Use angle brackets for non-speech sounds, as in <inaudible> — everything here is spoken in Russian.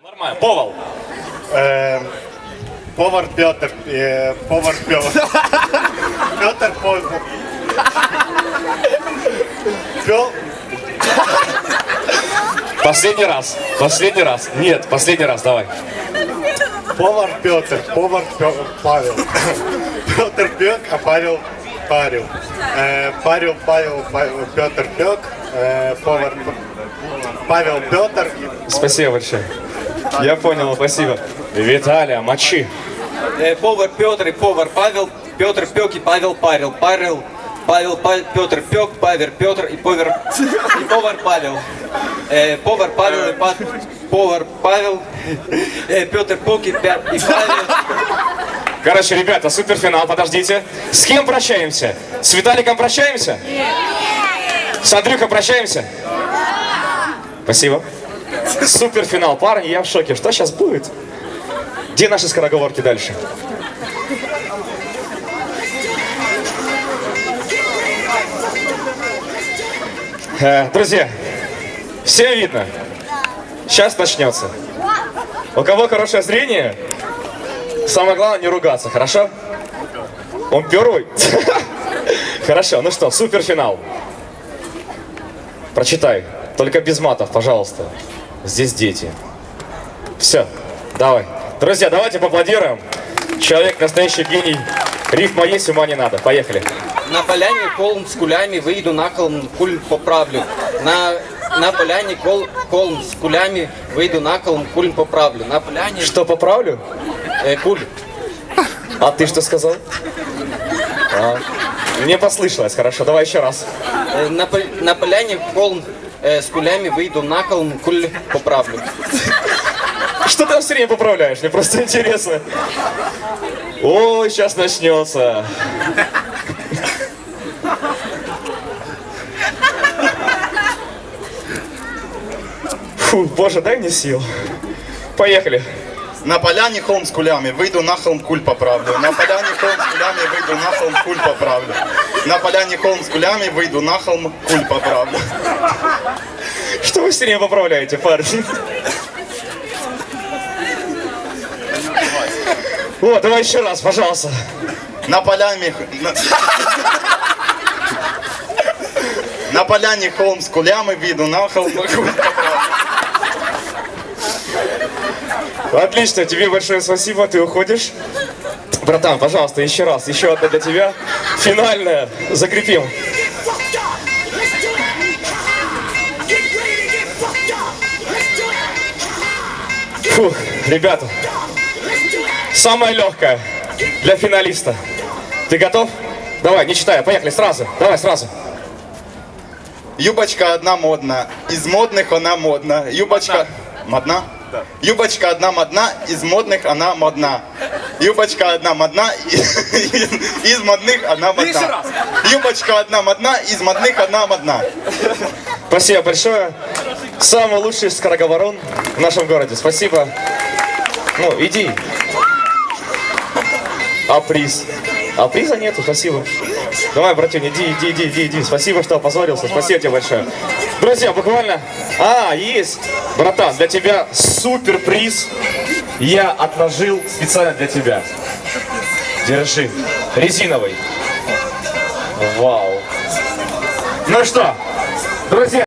Нормально. Повал. Повар Петр. Повар Петр. Петр Повар. Последний раз. Последний раз. Нет, последний раз. Давай. Повар Петр. Повар Пё- Павел. Петр пек, а Павел парил. Парил Павел, Павел Петр пек. Е, повар Павел Петр. Спасибо большое. Я понял, спасибо. Виталия, мочи. Э, Повар Петр и повар Павел. Петр пек и Павел парил. Парил Павел, Па- Петр пек, Павер Петр и повар, и повар Павел. Э, повар Павел и па- повар Павел. Э, Петр пек и, Пя- и Павел. Короче, ребята, суперфинал, подождите. С кем прощаемся? С Виталиком прощаемся? Нет. С Андрюхой прощаемся? Спасибо. <laughs> Суперфинал, парни, я в шоке. Что сейчас будет? Где наши скороговорки дальше? Э, Друзья, всем видно? Сейчас начнется. У кого хорошее зрение, Самое главное не ругаться, хорошо? Он первый? <laughs> Хорошо, ну что, суперфинал. Прочитай, только без матов, пожалуйста. Здесь дети. Все, давай. Друзья, давайте поаплодируем. Человек настоящий гений. Рифма есть, ума не надо. Поехали. На поляне холм с кулями выйду на холм, куль поправлю. На, на поляне кол, холм с кулями выйду на холм, куль поправлю. На поляне Что, поправлю? э, куль. А ты что сказал? А, мне послышалось, хорошо, давай еще раз. Э, На, на поляне холм э, с кулями выйду на холм, куль поправлю. Что ты все время поправляешь? Мне просто интересно. Ой, сейчас начнется. Фу, боже, дай мне сил. Поехали. На поляне холм с кулями, выйду на холм, куль поправлю. На поляне холм с кулями, выйду на холм, куль поправлю. На поляне холм с кулями, выйду на холм, куль поправлю. Вы все время поправляете, парни? О, давай еще раз, пожалуйста. На поляне... На, поляне холм с кулями, выйду на холм. Отлично, тебе большое спасибо, ты уходишь. Братан, пожалуйста, еще раз, еще одна для тебя. Финальная, закрепим. Фух, ребята, самое легкое для финалиста. Ты готов? Давай, не читая, поехали сразу. Давай сразу. Юбочка одна модна, из модных она модна. Юбочка... Модна? Юбочка одна модна, из модных она модна. Юбочка одна модна, из, из модных она модна. Юбочка одна модна, из модных она модна. Спасибо большое. Самый лучший скороговорон в нашем городе. Спасибо. Ну, иди. А приз? А приза нету, спасибо. Давай, братюнь, иди, иди, иди, иди, иди. Спасибо, что опозорился. Спасибо тебе большое. Друзья, буквально... А, есть. Братан, для тебя супер приз. Я отложил специально для тебя. Держи. Резиновый. Вау. Ну что, друзья...